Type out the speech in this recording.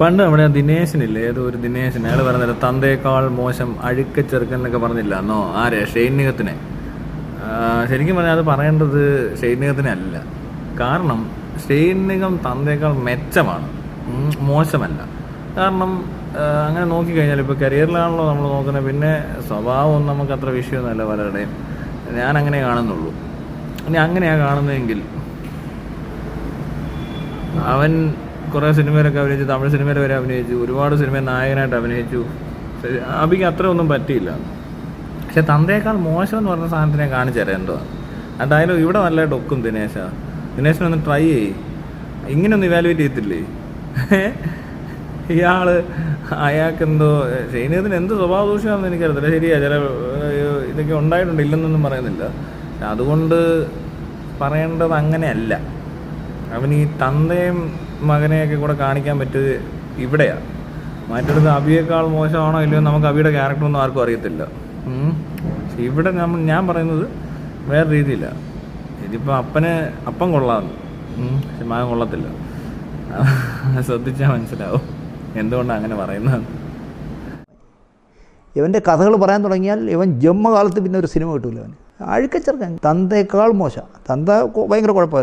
പണ്ട് നമ്മുടെ ദിനേശനില്ലേ? ഏതോ ഒരു ദിനേശൻ. അയാൾ പറഞ്ഞില്ല തന്തേക്കാൾ മോശം അഴുക്ക ചെറുക്കൻ എന്നൊക്കെ പറഞ്ഞില്ല. എന്നോ ആരെ? ഷൈനികത്തിനെ ശരിക്കും പറഞ്ഞാൽ അത് പറയേണ്ടത് ഷൈനികത്തിനെ അല്ല. കാരണം ഷൈനികം തന്തേക്കാൾ മെച്ചമാണ്. മോശമല്ല. കാരണം അങ്ങനെ നോക്കിക്കഴിഞ്ഞാൽ ഇപ്പോൾ കരിയറിലാണല്ലോ നമ്മൾ നോക്കുന്നത്. പിന്നെ സ്വഭാവം നമുക്ക് അത്ര വിഷയമൊന്നുമല്ല പലരുടെയും. ഞാൻ അങ്ങനെ കാണുന്നുള്ളൂ. ഇനി അങ്ങനെയാണ് കാണുന്നതെങ്കിൽ അവൻ കുറേ സിനിമയിലൊക്കെ അഭിനയിച്ചു തമിഴ് സിനിമയിൽ വരെ അഭിനയിച്ചു ഒരുപാട് സിനിമ നായകനായിട്ട് അഭിനയിച്ചു. അബിക്ക് അത്ര ഒന്നും പറ്റിയില്ല. പക്ഷെ തന്തയേക്കാൾ മോശം എന്ന് പറഞ്ഞ സാധനത്തിനെ കാണിച്ചു തരാം എന്തോ. ആ ഡയലോഗ് ഇവിടെ നല്ലതായിട്ട് ഒക്കും ദിനേശ. ദിനേശനൊന്ന് ട്രൈ ചെയ്യ്. ഇങ്ങനെയൊന്നും ഇവാലുവേറ്റ് ചെയ്യത്തില്ലേ? ഇയാൾ അയാൾക്ക് എന്തോ ഷൈനത്തിന് എന്ത് സ്വഭാവ ദൂഷ്യമാണെന്ന് എനിക്കറിയത്തില്ല. ശരിയാ ചില ഇതൊക്കെ ഉണ്ടായിട്ടുണ്ട് ഇല്ലെന്നൊന്നും പറയുന്നില്ല. അതുകൊണ്ട് പറയേണ്ടത് അങ്ങനെയല്ല. അവൻ ഈ തന്തയും മകനെയൊക്കെ കൂടെ കാണിക്കാൻ പറ്റിയത് ഇവിടെയാണ് മറ്റൊരു അബിയേക്കാൾ മോശമാണോ ഇല്ലയോ നമുക്ക് അബിയുടെ ക്യാരക്ടർ ഒന്നും ആർക്കും അറിയത്തില്ല. ഇവിടെ നമ്മൾ ഞാൻ പറയുന്നത് വേറെ രീതിയിലാണ് ഇതിപ്പോൾ അപ്പന് അപ്പം കൊള്ളാമെന്ന്. പക്ഷെ മകൻ കൊള്ളത്തില്ല. ശ്രദ്ധിച്ചാൽ മനസ്സിലാവും എന്തുകൊണ്ടാണ് അങ്ങനെ പറയുന്നത്. ഇവന്റെ കഥകൾ പറയാൻ തുടങ്ങിയാൽ ഇവൻ ജന്മകാലത്ത് പിന്നെ ഒരു സിനിമ കിട്ടൂല അവന്. തന്തയേക്കാൾ മോശം. തന്ത ഭയങ്കര കുഴപ്പമായിരുന്നു.